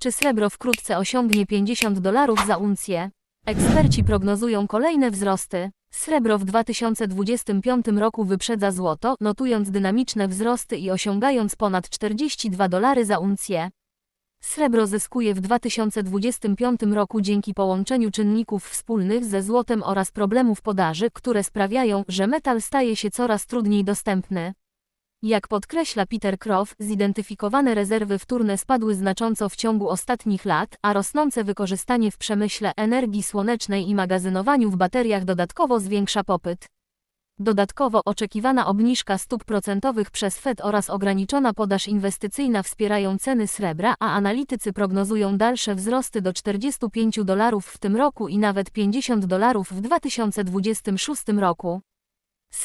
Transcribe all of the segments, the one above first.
Czy srebro wkrótce osiągnie 50 dolarów za uncję? Eksperci prognozują kolejne wzrosty. Srebro w 2025 roku wyprzedza złoto, notując dynamiczne wzrosty i osiągając ponad 42 dolary za uncję. Srebro zyskuje w 2025 roku dzięki połączeniu czynników wspólnych ze złotem oraz problemów podaży, które sprawiają, że metal staje się coraz trudniej dostępny. Jak podkreśla Peter Croft, zidentyfikowane rezerwy wtórne spadły znacząco w ciągu ostatnich lat, a rosnące wykorzystanie w przemyśle energii słonecznej i magazynowaniu w bateriach dodatkowo zwiększa popyt. Dodatkowo oczekiwana obniżka stóp procentowych przez Fed oraz ograniczona podaż inwestycyjna wspierają ceny srebra, a analitycy prognozują dalsze wzrosty do 45 dolarów w tym roku i nawet 50 dolarów w 2026 roku.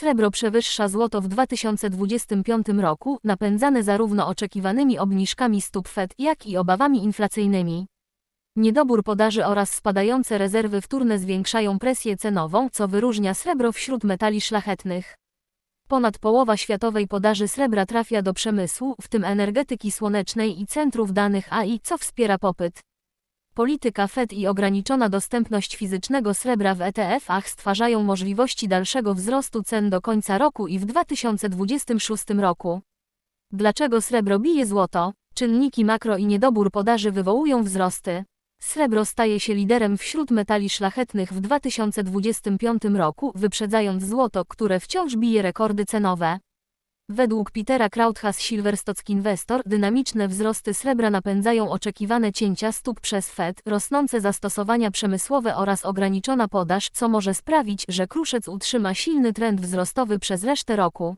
Srebro przewyższa złoto w 2025 roku, napędzane zarówno oczekiwanymi obniżkami stóp Fed, jak i obawami inflacyjnymi. Niedobór podaży oraz spadające rezerwy wtórne zwiększają presję cenową, co wyróżnia srebro wśród metali szlachetnych. Ponad połowa światowej podaży srebra trafia do przemysłu, w tym energetyki słonecznej i centrów danych AI, co wspiera popyt. Polityka Fed i ograniczona dostępność fizycznego srebra w ETF-ach stwarzają możliwości dalszego wzrostu cen do końca roku i w 2026 roku. Dlaczego srebro bije złoto? Czynniki makro i niedobór podaży wywołują wzrosty. Srebro staje się liderem wśród metali szlachetnych w 2025 roku, wyprzedzając złoto, które wciąż bije rekordy cenowe. Według Petera Krautha z Silverstock Investor dynamiczne wzrosty srebra napędzają oczekiwane cięcia stóp przez Fed, rosnące zastosowania przemysłowe oraz ograniczona podaż, co może sprawić, że kruszec utrzyma silny trend wzrostowy przez resztę roku.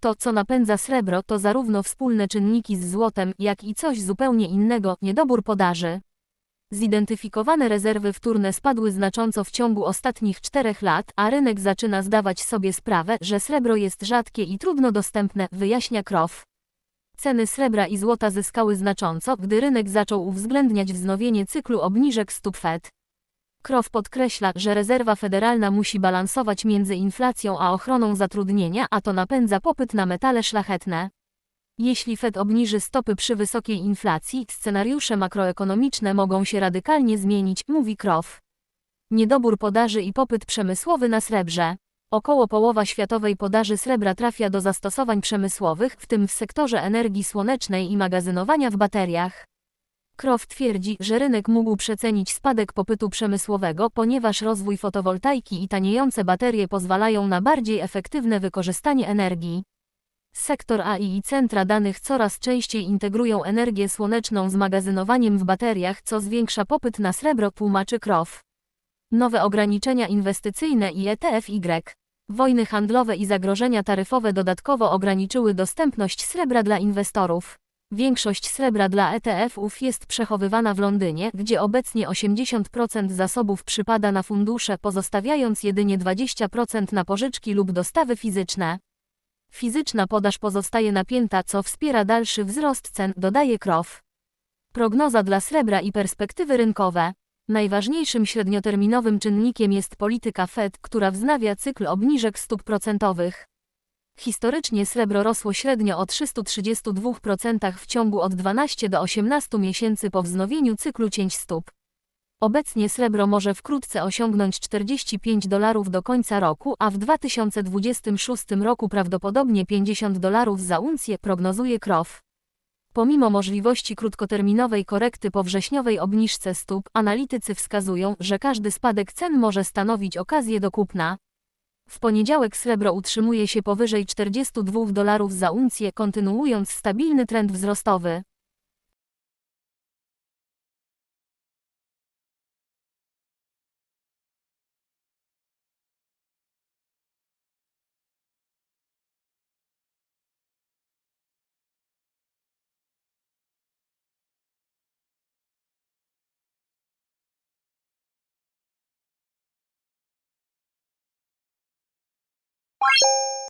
To, co napędza srebro, to zarówno wspólne czynniki z złotem, jak i coś zupełnie innego niedobór podaży. Zidentyfikowane rezerwy wtórne spadły znacząco w ciągu ostatnich czterech lat, a rynek zaczyna zdawać sobie sprawę, że srebro jest rzadkie i trudno dostępne, wyjaśnia Krof. Ceny srebra i złota zyskały znacząco, gdy rynek zaczął uwzględniać wznowienie cyklu obniżek stóp Fed. Krof podkreśla, że rezerwa federalna musi balansować między inflacją a ochroną zatrudnienia, a to napędza popyt na metale szlachetne. Jeśli Fed obniży stopy przy wysokiej inflacji, scenariusze makroekonomiczne mogą się radykalnie zmienić, mówi Krof. Niedobór podaży i popyt przemysłowy na srebrze. Około połowa światowej podaży srebra trafia do zastosowań przemysłowych, w tym w sektorze energii słonecznej i magazynowania w bateriach. Krof twierdzi, że rynek mógł przecenić spadek popytu przemysłowego, ponieważ rozwój fotowoltaiki i taniejące baterie pozwalają na bardziej efektywne wykorzystanie energii. Sektor AI i centra danych coraz częściej integrują energię słoneczną z magazynowaniem w bateriach, co zwiększa popyt na srebro, tłumaczy Krof. Nowe ograniczenia inwestycyjne i ETF-Y. Wojny handlowe i zagrożenia taryfowe dodatkowo ograniczyły dostępność srebra dla inwestorów. Większość srebra dla ETF-ów jest przechowywana w Londynie, gdzie obecnie 80% zasobów przypada na fundusze, pozostawiając jedynie 20% na pożyczki lub dostawy fizyczne. Fizyczna podaż pozostaje napięta, co wspiera dalszy wzrost cen, dodaje Krof. Prognoza dla srebra i perspektywy rynkowe. Najważniejszym średnioterminowym czynnikiem jest polityka Fed, która wznawia cykl obniżek stóp procentowych. Historycznie srebro rosło średnio o 332% w ciągu od 12 do 18 miesięcy po wznowieniu cyklu cięć stóp. Obecnie srebro może wkrótce osiągnąć 45 dolarów do końca roku, a w 2026 roku prawdopodobnie 50 dolarów za uncję, prognozuje Krof. Pomimo możliwości krótkoterminowej korekty po wrześniowej obniżce stóp, analitycy wskazują, że każdy spadek cen może stanowić okazję do kupna. W poniedziałek srebro utrzymuje się powyżej 42 dolarów za uncję, kontynuując stabilny trend wzrostowy. Bye.